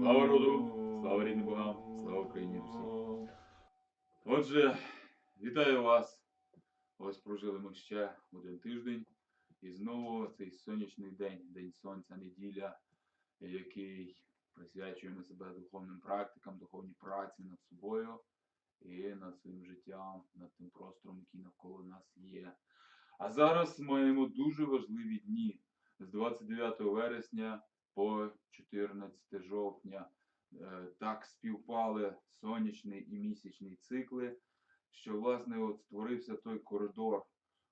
Слава роду, слава рідним богам, слава Україні всім. Отже, вітаю вас. Ось прожили ми ще один тиждень. І знову цей сонячний день, день сонця, неділя, який присвячуємо себе духовним практикам, духовній праці над собою і над своїм життям, над тим простором, який навколо нас є. А зараз маємо дуже важливі дні з 29 вересня по 14 жовтня. Е, Так співпали сонячний і місячний цикли, що власне от створився той коридор,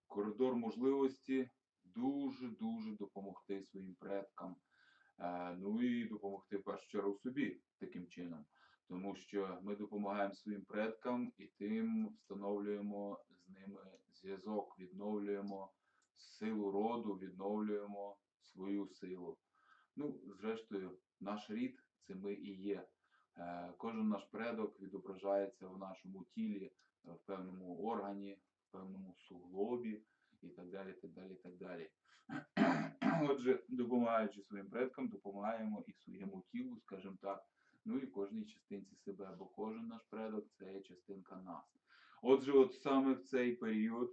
коридор можливості дуже-дуже допомогти своїм предкам. Е, Ну і допомогти в першу чергу собі таким чином. Тому що ми допомагаємо своїм предкам і тим встановлюємо з ними зв'язок, відновлюємо силу роду, відновлюємо свою силу. Ну, зрештою, наш рід це ми і є. Е, Кожен наш предок відображається в нашому тілі, е, в певному органі, в певному суглобі і так далі. так далі, так далі. Отже, допомагаючи своїм предкам, допомагаємо і своєму тілу, скажімо так, ну і кожній частинці себе, бо кожен наш предок це частинка нас. Отже, от саме в цей період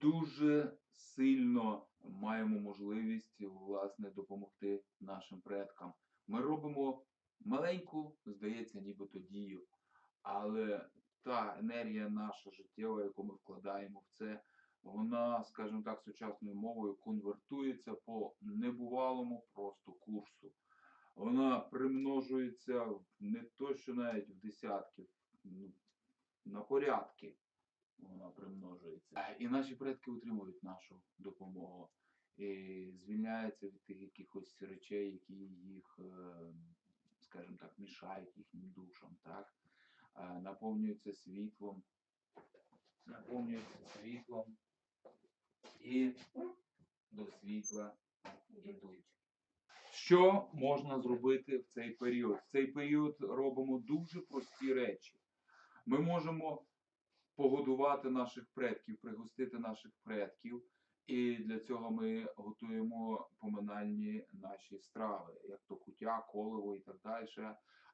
дуже сильно маємо можливість власне допомогти нашим предкам. Ми робимо маленьку, здається, нібито дію, але та енергія наша життєва, яку ми вкладаємо в це, вона, скажімо так, сучасною мовою конвертується по небувалому просто курсу. Вона примножується не то, що навіть в десятки, ну, на порядки вона примножується. Е, І наші предки отримують нашу допомогу і звільняються від тих якихось речей, які їх, е, скажімо так, мішають їхнім душам, так? Е, Наповнюються світлом, наповнюються світлом і до світла йдуть. Що можна зробити в цей період? В цей період робимо дуже прості речі. Ми можемо погодувати наших предків, пригостити наших предків. І для цього ми готуємо поминальні наші страви, як то кутя, колово і так далі.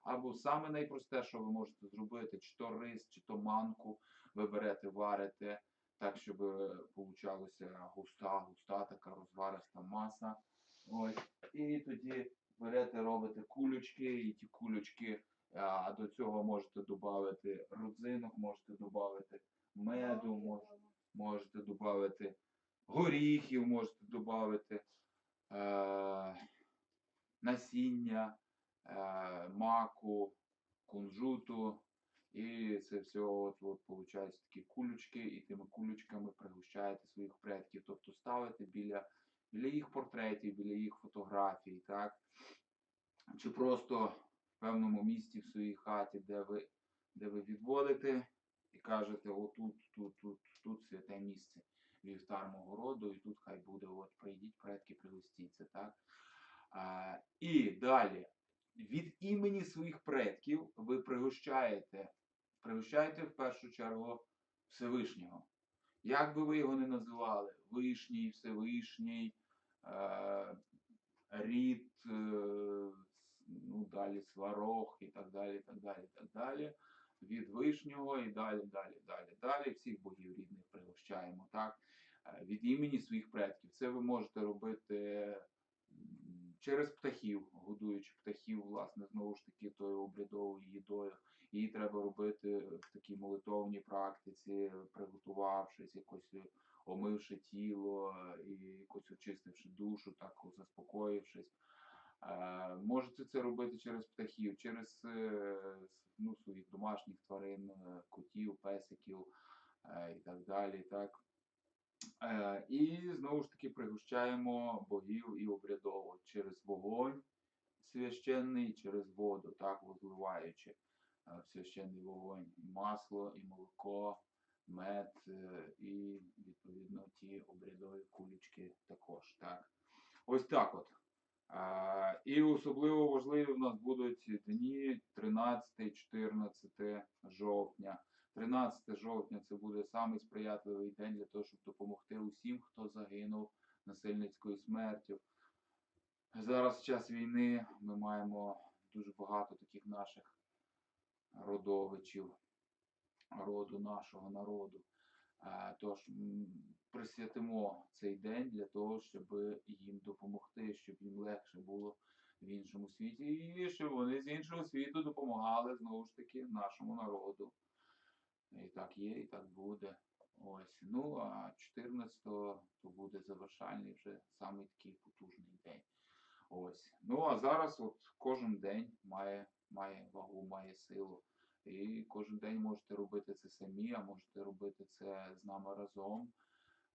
Або саме найпросте, що ви можете зробити, чи то рис, чи то манку, ви берете, варите, так, щоб получалася густа, густа така розвариста маса. Ось. І тоді берете, робите кулючки, і ті кулючки, а до цього можете додати родзинок, можете додати меду, мож- можете додати горіхів, можете додати е, насіння, е, маку, кунжуту. І це все от, от, виходить такі кулючки, і тими кулючками пригощаєте своїх предків, тобто ставите біля, біля їх портретів, біля їх фотографій, так? Чи просто певному місці в своїй хаті, де ви, де ви відводите і кажете, отут, тут, тут, тут святе місце, вівтар мого роду, і тут хай буде, от прийдіть, предки, пригостіться, так? А, і далі, від імені своїх предків ви пригощаєте, пригощаєте в першу чергу Всевишнього. Як би ви його не називали, Вишній, Всевишній, е, рід, е, ну далі сварог і так далі, так далі, так далі. Від вишнього і далі, далі, далі, далі. Всіх богів рідних пригощаємо, так? Е, Від імені своїх предків. Це ви можете робити через птахів, годуючи птахів, власне, знову ж таки, тою обрядовою їдою. Її треба робити в такій молитовній практиці, приготувавшись, якось омивши тіло е, і якось очистивши душу, так заспокоївшись. Можете це робити через птахів, через е, ну, своїх домашніх тварин, е, котів, песиків е, і так далі. Так. І знову ж таки пригощаємо богів і обрядово через вогонь священний, через воду, так, возливаючи е, в священний вогонь і масло, і молоко, мед, і відповідно ті обрядові кулічки також. Так. Ось так от. І особливо важливі в нас будуть дні 13-14 жовтня. 13 жовтня це буде самий сприятливий день для того, щоб допомогти усім, хто загинув насильницькою смертю. Зараз в час війни ми маємо дуже багато таких наших родовичів, роду нашого народу. Тож присвятимо цей день для того, щоб їм допомогти, щоб їм легше було в іншому світі, і щоб вони з іншого світу допомагали знову ж таки нашому народу. І так є, і так буде. Ось. Ну а 14-го то буде завершальний вже самий такий потужний день. Ось. Ну а зараз от кожен день має, має вагу, має силу. І кожен день можете робити це самі, а можете робити це з нами разом.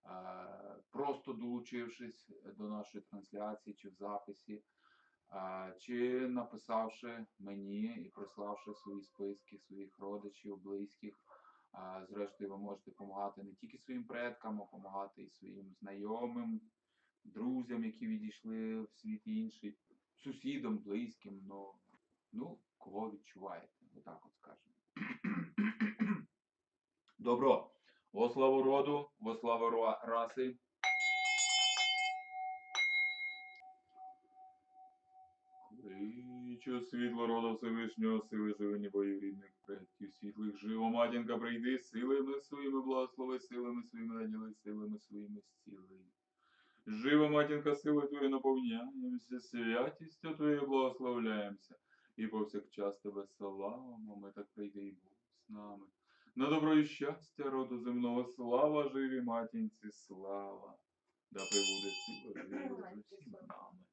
Е, Просто долучившись до нашої трансляції чи в записі, е, чи написавши мені і приславши свої списки своїх родичів, близьких. Зрештою, ви можете допомагати не тільки своїм предкам, а допомагати і своїм знайомим, друзям, які відійшли в світ інший, сусідам, близьким, ну, ну кого відчуваєте, отак от скажемо. Добро. Во славу роду, во славу раси. Кличу світло роду Всевишнього, сили живині бою рідних предків, світлих живо, матінка, прийди, силами своїми благослови, силами своїми наділи, силами своїми зціли. Живо, матінка, сили Твої наповняємося, святістю Твоєю благословляємося, і повсякчас Тебе славимо, ми так прийди і будь з нами. На добро і щастя роду земного, слава живі матінці, слава, да прибуде сила живі з усіма нами.